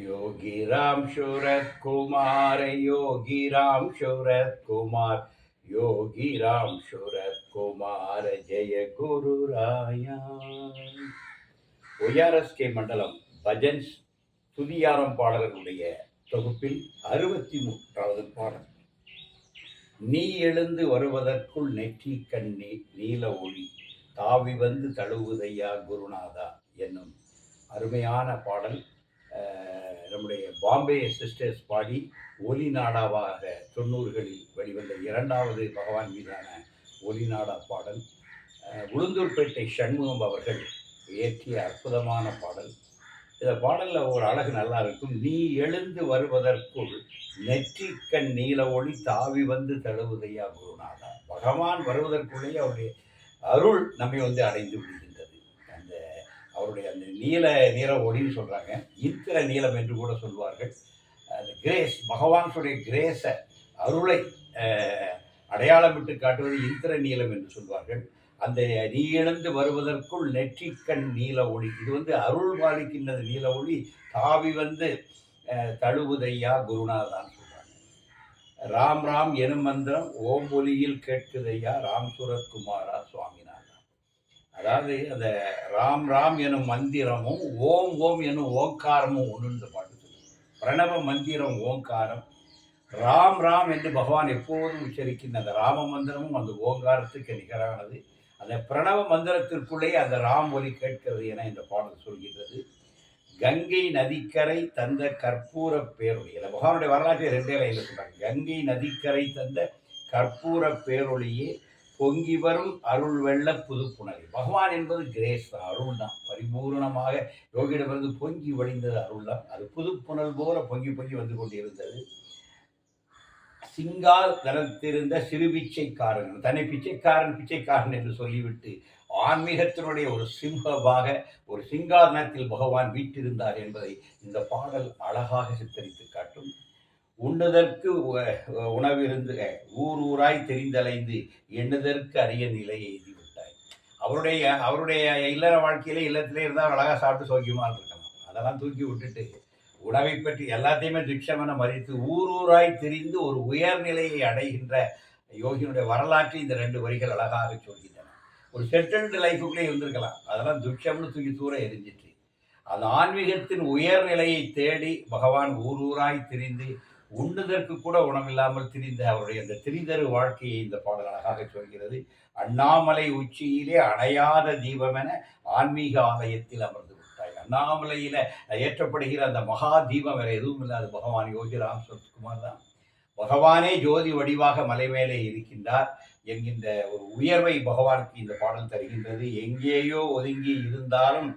योगी राम शूरत कुमार योगी राम शूरत कुमार योगी राम शूरत कुमार जय गुरु राया ஒய்ஆர்எஸ்கே மண்டலம் பஜன்ஸ் துதியாரம் பாடல்களுடைய தொகுப்பில் அறுபத்தி மூன்றாவது பாடல் நீ எழுந்து வருவதற்குள் நெற்றி கண்ணி நீல ஒளி தாவி வந்து தழுவுதையா குருநாதா என்னும் அருமையான பாடல் அஹ், நம்முடைய பாம்பே சிஸ்டர்ஸ் பாடி ஒலி நாடாவாக தொண்ணூறுகளில் வெளிவந்த இரண்டாவது பகவான் மீதான ஒலி நாடா பாடல் உளுந்தூர்பேட்டை சண்முகம் அவர்கள் இயற்றிய அற்புதமான பாடல். இந்த பாடலில் ஒரு அழகு நல்லா இருக்கும். நீ எழுந்து வருவதற்குள் நெற்றிக்கண் நீல ஒளி தாவி வந்து தழுவுதையா குருநாதா? பகவான் வருவதற்குள்ளேயே அவருடைய அருள் நம்மை வந்து அடைந்து விடுகிறது. அவருடைய அந்த நீல நீல ஒளின்னு சொல்கிறாங்க இத்திர நீலம் என்று கூட சொல்வார்கள். அந்த கிரேஸ் பகவானுடைய கிரேஸை அருளை அடையாளமிட்டு காட்டுவது இந்திர நீலம் என்று சொல்வார்கள். அந்த நீ வருவதற்குள் நெற்றிக்கண் நீல ஒளி. இது வந்து அருள் பாலிக்கின்றது. நீல ஒளி தாவி வந்து தழுவுதையா குருநாதான் சொல்றாங்க. ராம் ராம் எனும் மந்திரம் ஓம் ஒலியில் கேட்குதையா ராம் சுரத்குமாரா சுவாமி அதாவது அந்த ராம் ராம் எனும் மந்திரமும் ஓம் ஓம் எனும் ஓங்காரமும் ஒன்று இந்த பாட்டு பிரணவ மந்திரம் ஓங்காரம். ராம் ராம் என்று பகவான் எப்போதும் உச்சரிக்கின்ற அந்த ராம மந்திரமும் அந்த ஓங்காரத்துக்கு நிகரானது. அந்த பிரணவ மந்திரத்திற்குள்ளேயே அந்த ராம் ஒலி கேட்கிறது என இந்த பாடல் சொல்கின்றது. கங்கை நதிக்கரை தந்த கற்பூர பேரொழி அந்த பகவானுடைய வரலாற்றை ரெண்டே லைன்ல சொல்கிறாங்க கங்கை நதிக்கரை தந்த கற்பூர பேரொழியே பொங்கி வரும் அருள் வெள்ள புதுப்புணரி பகவான் என்பது கிரேஸ் தான் அருள் தான் பரிபூர்ணமாக யோகியிடமிருந்து பொங்கி வழிந்தது அருள் தான் அது புதுப்புணல் போல பொங்கி பொங்கி வந்து கொண்டிருந்தது. சிங்கால் தரத்திருந்த சிறு பிச்சைக்காரன் தன்னை பிச்சைக்காரன் பிச்சைக்காரன் என்று சொல்லிவிட்டு ஆன்மீகத்தினுடைய ஒரு சிம்மமாக ஒரு சிங்காதனத்தில் பகவான் வீட்டிருந்தார் என்பதை இந்த பாடல் அழகாக சித்தரித்து காட்டும். உண்ணுதற்கு உணவிருந்து ஊர் ஊராய் தெரிந்தலைந்து எண்ணுதற்கு அரிய நிலையை எய்தி விட்டாய். அவருடைய அவருடைய இல்லற வாழ்க்கையிலே இல்லத்திலே இருந்தால் அழகாக சாப்பிட்டு சோக்கியமாக இருந்திருக்கலாம். அதெல்லாம் தூக்கி விட்டுட்டு உணவை பற்றி எல்லாத்தையுமே திக்ஷமென மறித்து ஊர் ஊராய் தெரிந்து ஒரு உயர்நிலையை அடைகின்ற யோகியினுடைய வரலாற்றை இந்த ரெண்டு வரிகள் அழகாக சொல்கின்றன. ஒரு செட்டில்டு லைஃபுக்குள்ளே இருந்திருக்கலாம். அதெல்லாம் துக்ஷம்னு தூக்கி தூர எரிஞ்சிட்டு அந்த ஆன்மீகத்தின் உயர்நிலையை தேடி பகவான் ஊர் ஊராய் தெரிந்து உண்ணுதற்கு கூட உணவில்லாமல் திரிந்த அவருடைய அந்த திரிதரு வாழ்க்கையை இந்த பாடல் அழகாக சொல்கிறது. அண்ணாமலை உச்சியிலே அணையாத தீபமென ஆன்மீக ஆலயத்தில் அமர்ந்து விட்டாய். அண்ணாமலையில ஏற்றப்படுகிற அந்த மகா தீபம் வேற எதுவும் இல்லாத பகவான் யோகி ராம் சரத்குமார் தான். பகவானே ஜோதி வடிவாக மலை மேலே இருக்கின்றார் என்கின்ற ஒரு உயர்வை பகவானுக்கு இந்த பாடல் தருகின்றது. எங்கேயோ ஒதுங்கி இருந்தாலும்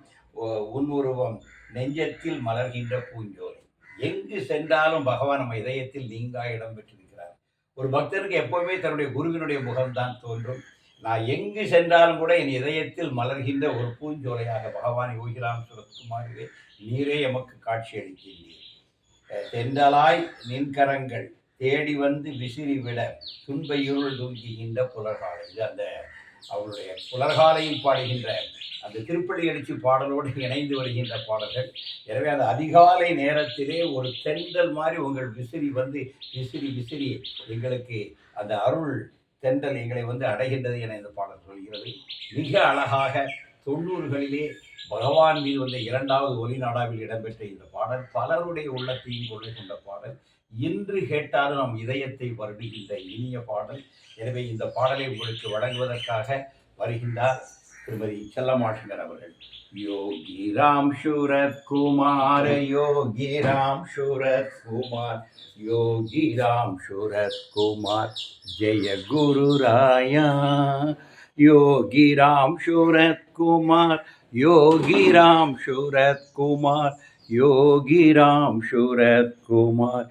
உன் உருவம் நெஞ்சத்தில் மலர்கின்ற பூஞ்சோலை எங்கு சென்றாலும் பகவான் நம்ம இதயத்தில் நீங்கா இடம் பெற்றிருக்கிறார் ஒரு பக்தருக்கு எப்பவுமே தன்னுடைய குருவினுடைய முகம்தான் தோன்றும். நான் எங்கு சென்றாலும் கூட என் இதயத்தில் மலர்கின்ற ஒரு பூஞ்சோலையாக பகவான் யோகிராம் சுரத்குமாரிலே நீரே எமக்கு காட்சி அளிக்கின்றீர். தென்றலாய் நின்கரங்கள் தேடி வந்து விசிறிவிட துன்பையுள் துன்பையுருள் தூங்குகின்ற புலர்காலை இது அந்த அவருடைய புலர்காலையில் பாடுகின்ற அந்த திருப்பள்ளி அடிச்சு பாடலோடு இணைந்து வருகின்ற பாடல்கள். எனவே அந்த அதிகாலை நேரத்திலே ஒரு தென்றல் மாதிரி உங்கள் விசிறி வந்து விசிறி விசிறி எங்களுக்கு அந்த அருள் தென்றல் எங்களை வந்து அடைகின்றது என இந்த பாடல் சொல்கிறது. மிக அழகாக தொண்ணூறுகளிலே பகவான் மீது வந்த இரண்டாவது ஒலி நாடாவில் இடம்பெற்ற இந்த பாடல் பலருடைய உள்ளத்தையும் கொண்டு கொண்ட பாடல். இன்று கேட்டாலும் நம் இதயத்தை வருடுகின்ற இனிய பாடல். எனவே இந்த பாடலை உங்களுக்கு வழங்குவதற்காக வருகின்றார் திருமதி செல்லமாஷங்கர் அவர்கள். யோகி ராம் சூரத் குமார் யோகி ராம் சூரத் குமார் யோகி ராம் சூரத் குமார் ஜெய குரு ராயா. யோகி ராம் சூரத் குமார் யோகி ராம் சூரத் குமார் யோகி ராம் சூரத் குமார்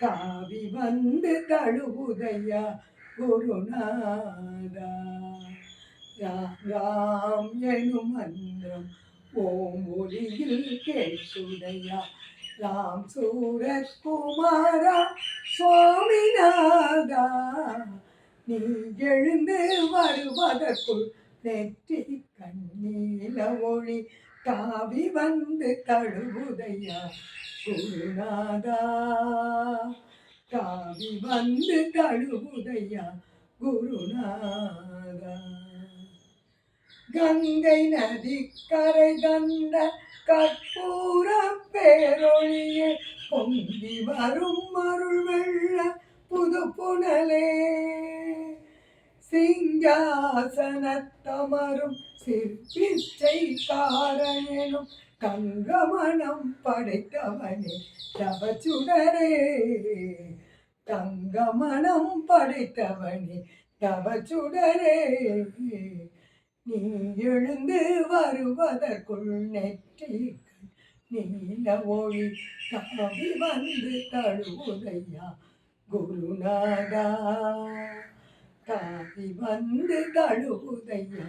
தாவி வந்து தழுவுதையா குருநாதா. ராம் ராம் எனும் மந்திரம் ஓம் ஒளியில் கேட்டுடையா ராம் சூரகுமாரா சுவாமிநாதா. நீ எழுந்து வருவதற்குள் நெற்றி கண்ணீல ஒளி தாவி வந்து தழுவுதையா குருநாதா? தாவி வந்து தழுவுதையா குருநாதா? கங்கை நதி கரை தந்த கற்பூர பேரொழியே பொங்கி வரும் அருள் வெள்ள புது புனலே சிங்காசனத்தமரும் சிற்பிச்சை காரனும் தங்கமணம் படைத்தவனே தவச்சுடரே. தங்கமணம் படைத்தவனே தவச்சுடரே. நீ எழுந்து வருவதற்குள் நெற்றி நீல ஒளி தாவி வந்து தழுவுதையா குருநாதா. தாவி வந்து தழுவுதைய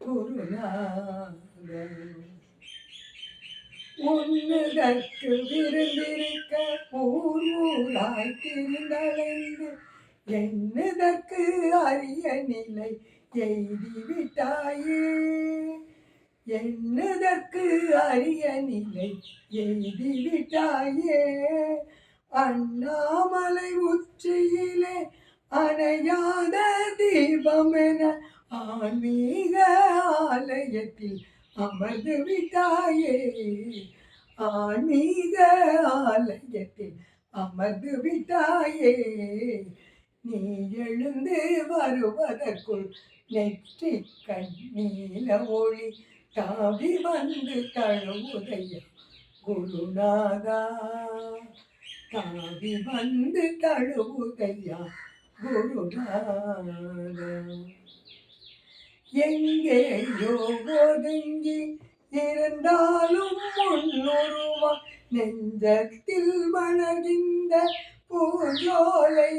குருநாதா உன்னுதற்கு விருந்திருக்க ஊர் ஊராய் திரிந்தலைந்து என்னதற்கு அரிய நிலை எய்தி விட்டாயே என்னதற்கு அரிய நிலை எய்தி விட்டாயே அண்ணாமலை உச்சியிலே அணையாத தீபமென ஆன்மீக ஆலயத்தில் அமர்ந்து விட்டாயே. ஆன்மீக ஆலயத்தில் அமர்ந்து விட்டாயே. நீ எழுந்து வருவதற்குள் நெற்றி கண்ணீல ஒளி தாவி வந்து தழுவுதையா. குருநாதா தாவி வந்து தழுவுதையா. எங்கேயோ ஒதுங்கி இருந்தாலும் முன்னுருவா. நெஞ்சத்தில் வளர்கின்ற பூஜோலை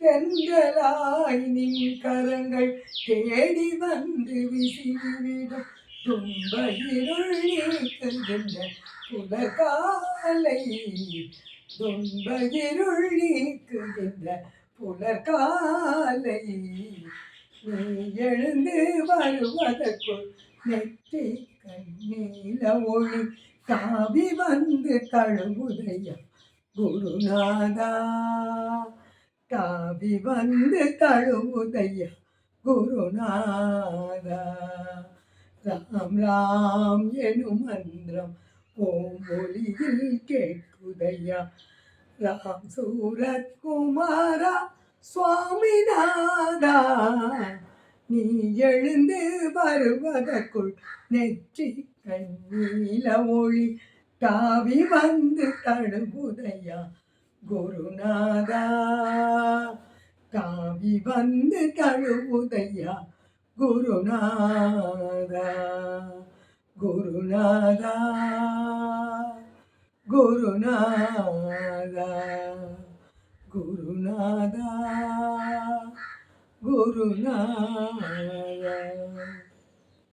பெண்களாய் நின் கரங்கள் தேடி வந்து விசிறிவிடும். துன்ப இருள் நீக்குகின்ற புலர்காலை. துன்ப இருள் நீக்குகின்ற புலர்காலை நீ எழுந்து வருவதற்குள் நெற்றி கண்ணீல ஒளி தாவி வந்து தழுவுதையா? குருநாதா தாவி வந்து தழுவுதையா? குருநாதா ராம் ராம் எனும் மந்திரம் ஓம் ஒளியில் கேட்குதையா? ராம் சூரத் குமாரா சுவாமிநாதா நீ எழுந்து வருவதற்குள் நெற்றி கண்ணீல ஒளி தாவி வந்து தழுவுதையா குருநாதா? தாவி வந்து தழுவுதையா குருநாதா? குருநாதா? குருநாதா குருநாதா குருநாதா